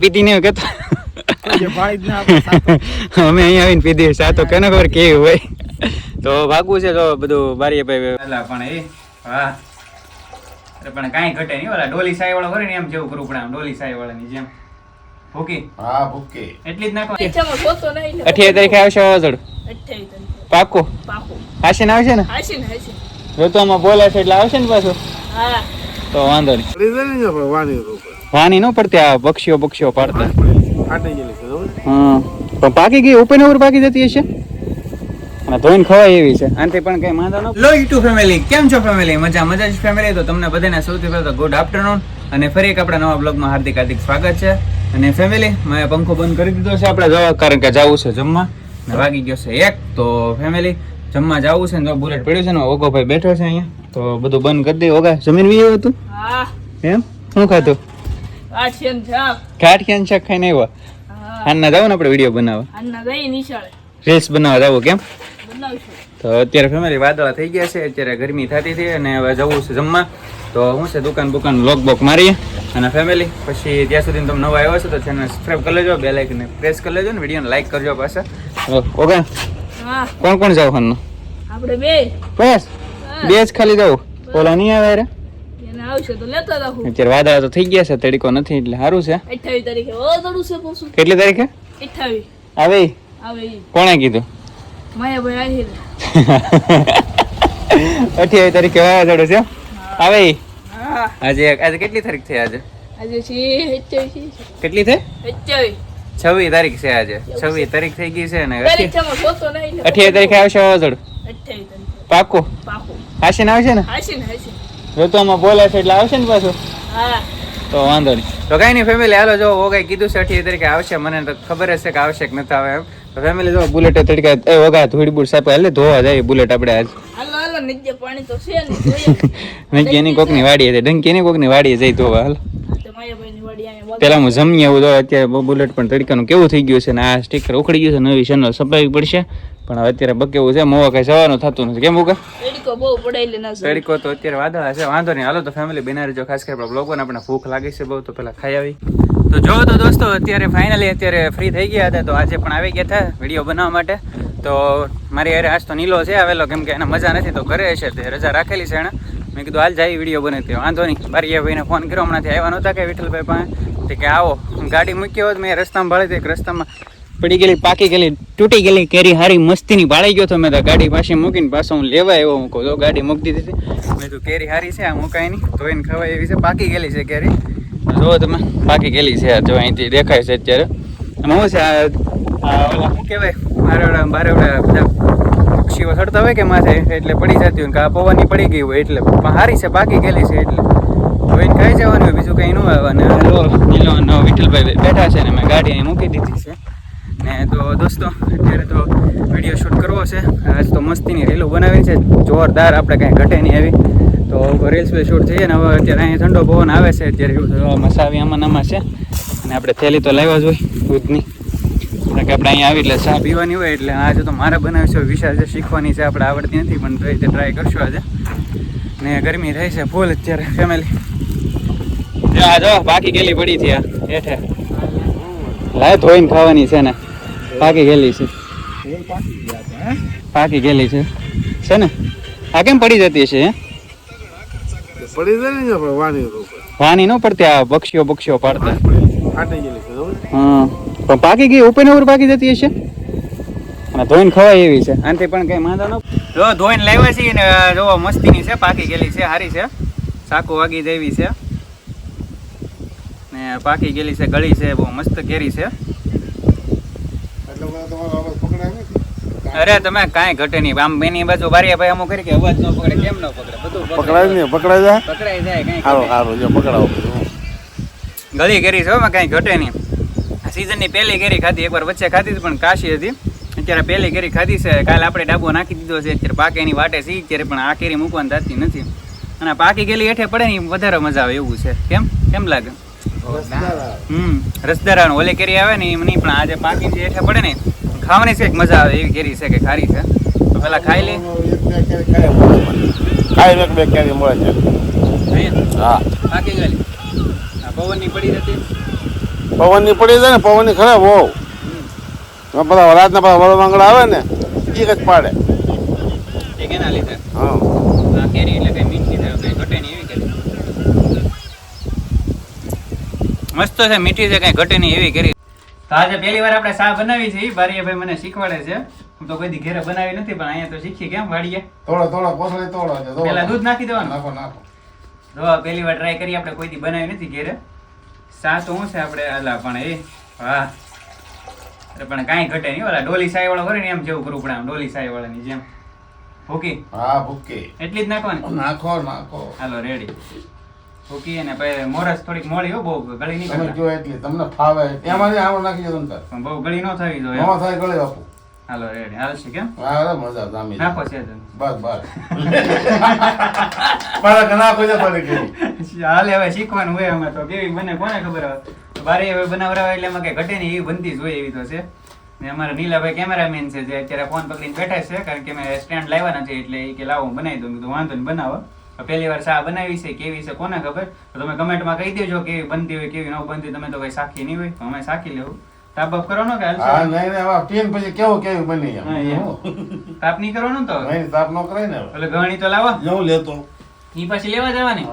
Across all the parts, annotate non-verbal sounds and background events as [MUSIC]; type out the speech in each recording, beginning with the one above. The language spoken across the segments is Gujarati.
પીધી નહીં કેતા. અમે અહીંયા આવીને પીધી સાતો. કેને ખબર કેવી હોય. તો ભાગવું છે તો બધું બારીએ ભાઈ. પણ એ હા. પણ કાંઈ ઘટે નહીં ઓલા ડોલી સાઈ વાળો કરે ને એમ જેવું કરવું પડે આમ ડોલી સાઈ વાળાની જેમ. ભૂકી? હા ભૂકે. એટલી જ. અઠ્યાવીસ તારીખે આવશે વાવાઝોડું. પાકું? આવશે ને હાચી ને? હાચી. જો તો આમાં બોલે છે એટલે આવશે ને પાછું? હા. તો વાંધો નહીં. વાની ન પડતી આ પક્ષીઓ પક્ષીઓ પાડતા? હા. પણ પાકી ગઈ ઉપર ઉપર પાકી જતી હશે? અને ધોઈને ખવાય એવી છે. આનાથી પણ કઈ વાંધો ન લો યુટ્યુબ ફેમિલી કેમ છો ફેમિલી? મજા મજા જ ફેમિલી? તો તમને બધાને સૌથી પહેલા તો ગુડ આફ્ટરનૂન અને ફરી એક આપણા નવા બ્લોગમાં હાર્દિક હાર્દિક સ્વાગત છે. અને ફેમિલી મેં પંખો બંધ કરી દીધો છે આપણે જવા કારણ કે જવું છે જમવા. ને વાગી ગયો છે એક. તો ફેમિલી જમવા જવું છે ને તો બુલેટ પડ્યું છે ને ઓગો ભાઈ બેઠો છે અહીંયા. તો બધું બંધ કરી દે ઓગા જમીન વી આવ્યું હતું એમ? શું ખાધું? આ છે ને જામ. શાક ખાઈને આવ્યા? હા. હાલના જાવ ને આપણે વીડિયો બનાવવા? આના રીલ્સ બનાવવા જાવ કેમ? તો અત્યારે ફેમિલી વાદળા થઈ ગયા છે અત્યારે ગરમી થતી હતી અને હવે જવું છે જમવા. તો હું છે દુકાન બુકાન લોક બોક મારીએ અને ફેમિલી પછી ત્યાં સુધી તમે નવા આવ્યો છો તો ચેનલ સબસ્ક્રાઈબ કરી લેજો બે લાઇકને પ્રેસ કરી લેજો ને વિડીયોને લાઈક કરજો પાછા. ઓકે કોણ કોણ જાવ ખાનનું આપણે બે. બસ. બે જ ખાલી જાવ ઓલા નહીં આવે રે? આવશે તો લેતા રાખું. અત્યારે વાદળા તો થઈ ગયા છે તડકો નથી એટલે સારું છે. અઠ્યાવીસ તારીખે વાદળું છે પાછું. કેટલી તારીખે? અઠ્યાવીસ આવે? આવે. કોણે કીધું? માયાભાઈ આહિર. અઠ્યાવીસ તારીખે વાદળું છે આવે? આજે આજે કેટલી તારીખ થઈ આજે? આજે છે અઠ્યાવીસ કેટલી થઈ? છવ્વીસ તારીખ છે આજે. છવ્વીસ તારીખ થઈ ગઈ છે ને. અઠ્યાવીસ તારીખે આવશે વાવાઝોડું પાકું? પાકું. આશીને આવશે ને? હાચી ને આમાં બોલે છે એટલે આવશે ને પાછું? તો વાંધો નહીં. તો કઈ નહીં ફેમિલી હાલો જો ઓગાઈ કીધું છે અઠીએ તરીકે આવશે મને તો ખબર હશે છે કે આવશે કે નથી આવે એમ. તો ફેમિલી જો બુલેટ તરીકે એ ઓગા ધૂળી બુડ સાપે એટલે ધોવા જાય બુલેટ આપણે આજ. હાલો હાલો નીચે પાણી તો છે ને જોઈએ. [LAUGHS] એની કોકની વાડીએ છે ડંકી એની કોકની વાડીએ જઈ ધોવા હાલ. વાડી પેલા હું જમી આવું તો અત્યારે બુલેટ પણ તડકાનું કેવું થઈ ગયું છે ને આ સ્ટીકર ઉખડી ગયું છે નવી ચેનલ સપાવી પડશે. પણ હવે અત્યારે બકેવું છે મોવા કઈ સવાનું થતું નથી. કેમ ઉગા? તડકો બહુ પડાયેલી ના તડકો તો અત્યારે વાદળા છે વાંધો નહીં. હાલો તો ફેમિલી બનાવી જો ખાસ કરી આપણા બ્લોગોને આપણે ભૂખ લાગી છે બહુ તો પેલા ખાઈ આવી. તો જો તો દોસ્તો અત્યારે ફાઇનલી અત્યારે ફ્રી થઈ ગયા હતા તો આજે પણ આવી ગયા હતા વીડિયો બનાવવા માટે. તો મારી અરે આજ તો નીલો છે આવેલો કેમ કે એને મજા નથી તો ઘરે છે તે રજા રાખેલી છે એણે મેં કીધું હાલ જાય વીડિયો બનાવતી વાંધો નહીં. બારીયા ભાઈને ફોન કર્યો હમણાંથી આવ્યા નહોતા કે વિઠ્ઠલભાઈ પાસે. કે આવો. ગાડી મૂકી હોત મેં રસ્તામાં ભાળી હતી એક રસ્તામાં પડી ગયેલી, પાકી ગયેલી, તૂટી ગયેલી કેરી હારી મસ્તીની ભાળી ગયો તો મેં તો ગાડી પાછી મૂકીને પાછો હું લેવા આવ્યો હું કહું તો ગાડી મૂકી દીધી હતી. મેં તો કેરી હારી છે આ મુકાય નહીં એને ખવાય એવી છે. પાકી ગયેલી છે કેરી. જો તમે, પાકી ગયેલી છે જો અહીંથી દેખાય છે અત્યારે. અને હું છે? ઓલા કહેવાય? મારે ઓલા બધા પક્ષીઓ ચડતા હોય કે માથે, એટલે પડી જતી હોય કે આ પવનની પડી ગઈ હોય એટલે. હારી છે, પાકી ગયેલી છે એટલે. ધોઈને ખાઈ જવાનું બીજું કંઈ ન આવે અને લો નીલો અને વિઠ્ઠલભાઈ બેઠા છે ને, મેં ગાડી અહીં મૂકી દીધી છે. ને તો દોસ્તો, અત્યારે તો વીડિયો શૂટ કરવો છે. આજ તો મસ્તીની રીલો બનાવી છે. જોરદાર આપણે કાંઈ ઘટે નહીં આવી તો રીલ્સ બી શૂટ થઈએ ને હવે અત્યારે અહીંયા ઠંડો પવન આવે છે. અત્યારે એવું મસાવી આમાં નામાં છે. અને આપણે થેલી તો લાવ્યા જ હોય, દૂધની. કારણ કે આપણે અહીંયા આવી એટલે ચા પીવાની હોય એટલે આજે તો મારે બનાવી છે. વિશાળ છે, શીખવાની છે. આપણે આવડતી નથી, પણ તો રીતે ટ્રાય કરશું આજે. ને ગરમી રહી છે ફૂલ અત્યારે ફેમિલી આ જો, બાકી ગેલી પડી છે. હેઠે. લાય ધોઈને ખાવાની છે ને. પાકી ગયેલી છે. પાકી ગયેલી છે. છે ને? આ કેમ પડી જતી છે? પડી જાય ને વાણી ઉપર. ન પડતી આ પક્ષીઓ પક્ષીઓ પાડતા. છે છે? હા પણ પાકી ગઈ ઉપર ને ઉપર પાકી જતી હશે? અને ધોઈને ખવાય એવી છે. આનાથી પણ કઈ વાંધો ન જો ધોઈને લાવ્યા છીએ ને જો મસ્તીની છે પાકી ગયેલી છે સારી છે. સાકુ વાગી જેવી છે. ને પાકી ગયેલી છે ગળી છે બહુ મસ્ત કેરી છે એટલે બધા તમારો અવાજ પકડાય નથી? અરે તમે કાંઈ ઘટે નહીં. આમ બેની બાજુ બારી ભાઈ અમુક કરી કે અવાજ ન પકડે કેમ ન પકડે? બધું પકડાય. ને પકડાય જાય? પકડાય જાય કાંઈ હારો હારો જો પકડાવો ગળી કેરી છે એમાં કાંઈ ઘટે નહીં. આ સિઝનની પહેલી કેરી ખાધી એકવાર વચ્ચે ખાધી હતી પણ કાશી હતી. અત્યારે પહેલી કેરી ખાધી છે. કાલે આપણે ડાબો નાખી દીધો છે. અત્યારે પાકે એની વાટે સી અત્યારે પણ આ કેરી મૂકવાની થતી નથી. અને પાકી ગયેલી હેઠે પડે ને વધારે મજા આવે એવું છે. કેમ? કેમ લાગે. હમ રસદારાનું ઓલી કેરી આવે ને એમ નહીં પણ આજે પાકી જે હેઠે પડે ને ખાવાની છે મજા આવે એવી કેરી છે કે ખારી છે. તો પેલા ખાઈ લે. ખાઈ એક બે કેરી મળે છે. હા. પાકી ગયેલી. પવનની પડી જતી પવનની પડી જાય ને પવનની ખરાબ હોવ. બધા રાતના બધા વરવાંગડા આવે ને એ જ પાડે. કેના લીધે? હા. કેરી એટલે કઈ મીઠી છે કઈ ઘટે નહીં એવી કેરી મસ્ત છે મીઠી છે કઈ ઘટે નહીં એવી કરી. તો આજે પહેલી વાર આપણે શા બનાવી છે ઈ ભાઈ મને શીખવાડે છે. હું તો કોઈ ઘેરે બનાવી નથી પણ અહીંયા તો શીખી કેમ વાડીએ. થોડો થોડો કોથળી થોડો. પેલા દૂધ નાખી દેવાનું. નાખો નાખો. તો પહેલી વાર ટ્રાય કરી આપણે કોઈ દી બનાવી નથી ઘેરે. સા તો શું છે આપણે અલા પણ એ વાહ. અરે પણ કાંઈ ઘટે નહીં ઓલા ડોલી સાઈ વાળો કરે ને એમ જેવું કરવું પડે આમ ડોલી સાઈ વાળાની જેમ. ભૂકી? હા ભૂકી. એટલી જ નાખવાની? નાખો નાખો. હાલો રેડી ભૂકી અને પછી મોરસ થોડીક મોળી હો બહુ ગળી નહીં તમે તમને ફાવે એમાં આમાં નાખી દો તમે બહુ ગળી ન થવી જોઈએ નવા થાય ગળે બાપુ હાલો રેડી હાલશે કેમ? હા મજા જામી નાખો છે જ. બસ બસ. [LAUGHS] મારા ઘણા કોઈ પડી હાલે હવે શીખવાનું હોય અમે તો. કેવી મને કોને ખબર હવે? બારે હવે બનાવરાવે એટલે એમાં કઈ ઘટે નહીં એવી બનતી જ હોય એવી તો છે. ને અમારા નીલાભાઈ કેમેરામેન છે જે અત્યારે ફોન પકડીને બેઠા છે કારણ કે મેં સ્ટેન્ડ લાવ્યા નથી એટલે એ કે લાવો બનાવી દઉં. તો વાંધો નહીં બનાવો. પહેલી વાર શા બનાવી છે કેવી છે કોને ખબર? તો તમે કમેન્ટમાં કહી દેજો કેવી બનતી હોય કેવી ન બનતી તમે તો કઈ સાખી નહીં હોય અમે સાખી લેવું. તાપ બાપ કરવાનો કે હા નહીં નહીં હવે ટીન પછી કેવો કેવી બની તાપ નહીં કરવાનું તો? નહીં તાપ નો કરે ને એટલે ગણી તો લાવો. હું લેતો. ઈ પછી લેવા જવાની?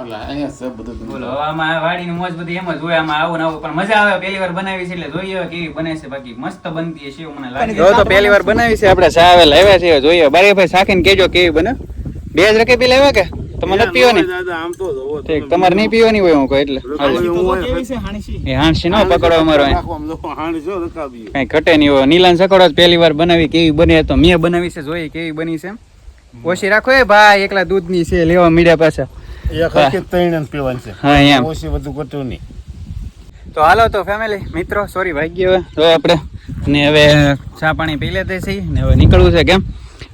બોલો હવે આમાં વાડીની મોજ બધી એમ જ હોય આમાં આવું ને આવું પણ મજા આવે. પહેલી વાર બનાવી છે એટલે જોઈએ કેવી બને છે બાકી મસ્ત બનતી છે એવું મને લાગે. જો તો પહેલી વાર બનાવી છે આપણે ચા હવે લાવ્યા છે જોઈએ. બારે ભાઈ સાખીને કેજો કેવી બને. બે જ રકે પી લાવ્યા કે? તમારે નથી પીવાની? આમ તો ઠીક તમારે નહીં પીવાની હોય હું કહું એટલે. એ હાણસી નો પકડો અમારો. કઈ ઘટે નહીં હોય. નીલાન સકડો પહેલી વાર બનાવી. કેવી બને તો મેં બનાવી છે જોઈએ કેવી બની છે ઓછી રાખો એ ભાઈ એકલા દૂધની છે લેવા મીડિયા પાછા. એક હરખી જ ત્રણે જ પીવાની છે. હા એમ. ઓછી બધું ઘટતું નહીં. તો હાલો તો ફેમિલી મિત્રો સોરી ભાઈ ગયો હવે. આપણે ને હવે ચા પાણી પી લેતા છીએ ને હવે નીકળવું છે કેમ?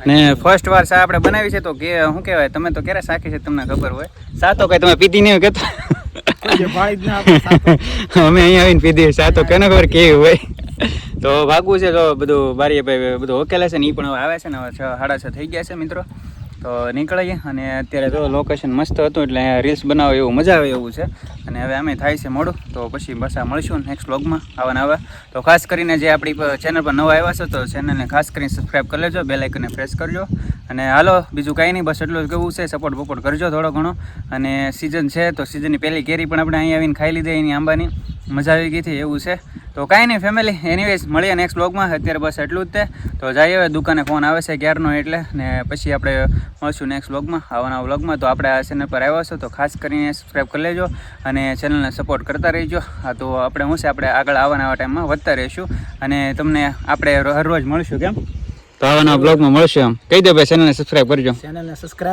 ને ફર્સ્ટ વાર સા આપણે બનાવી છે તો કે શું કહેવાય તમે તો ક્યારે સાખી છે તમને ખબર હોય. સા તો કઈ તમે પીધી નહીં કેતા. અમે અહીંયા આવીને પીધી સા તો કેને ખબર કેવી હોય. તો ભાગવું છે તો બધું બારી ભાઈ બધું ઓકેલા છે ને એ પણ હવે આવે છે ને હવે છ સાડા છ થઈ ગયા છે મિત્રો. તો નીકળીએ અને અત્યારે તો લોકેશન મસ્ત હતું એટલે રીલ્સ બનાવો એવું, મજા આવે એવું છે. અને હવે અમે થાય છે મોડું, તો પછી આ મળીશું નેક્સ્ટ વ્લોગમાં આવા નવા તો ખાસ કરીને જે આપણી ચેનલ પર નવા આવ્યા છો તો ચેનલને ખાસ કરીને સબસ્ક્રાઈબ કરી લેજો બે લાઇકને પ્રેસ કરજો. અને હાલો, બીજું કાંઈ નહીં, બસ એટલું જ કેવું છે. સપોર્ટ બપોર્ટ કરજો થોડો ઘણો. અને સિઝન છે તો સિઝનની પહેલી કેરી પણ આપણે અહીંયા આવીને ખાઈ લીધી, એની આંબાની. મજા આવી ગઈ હતી, એવું છે. તો કાંઈ નહીં ફેમિલી એનીવેઝ મળીએ નેક્સ્ટ બ્લોગમાં અત્યારે બસ એટલું જ તે. તો જઈએ હવે, દુકાને ફોન આવે છે ક્યારનો એટલે. ને પછી આપણે મળશું નેક્સ્ટ બ્લોગમાં આવવાના વ્લોગમાં તો આપણે આ ચેનલ પર આવ્યા છો, તો ખાસ કરીને સબસ્ક્રાઈબ કરી લેજો. અને ચેનલને સપોર્ટ કરતા રહેજો. હા તો આપણે હું છે, આપણે આગળ આવવાના ટાઈમમાં વધતા રહીશું. અને તમને આપણે હરરોજ મળશું, કેમ? તો આવાના બ્લોગમાં મળશું એમ. કહી દે ભાઈ ચેનલને સબસ્ક્રાઈબ કરજો. ચેનલને સબસ્ક્રાઇબ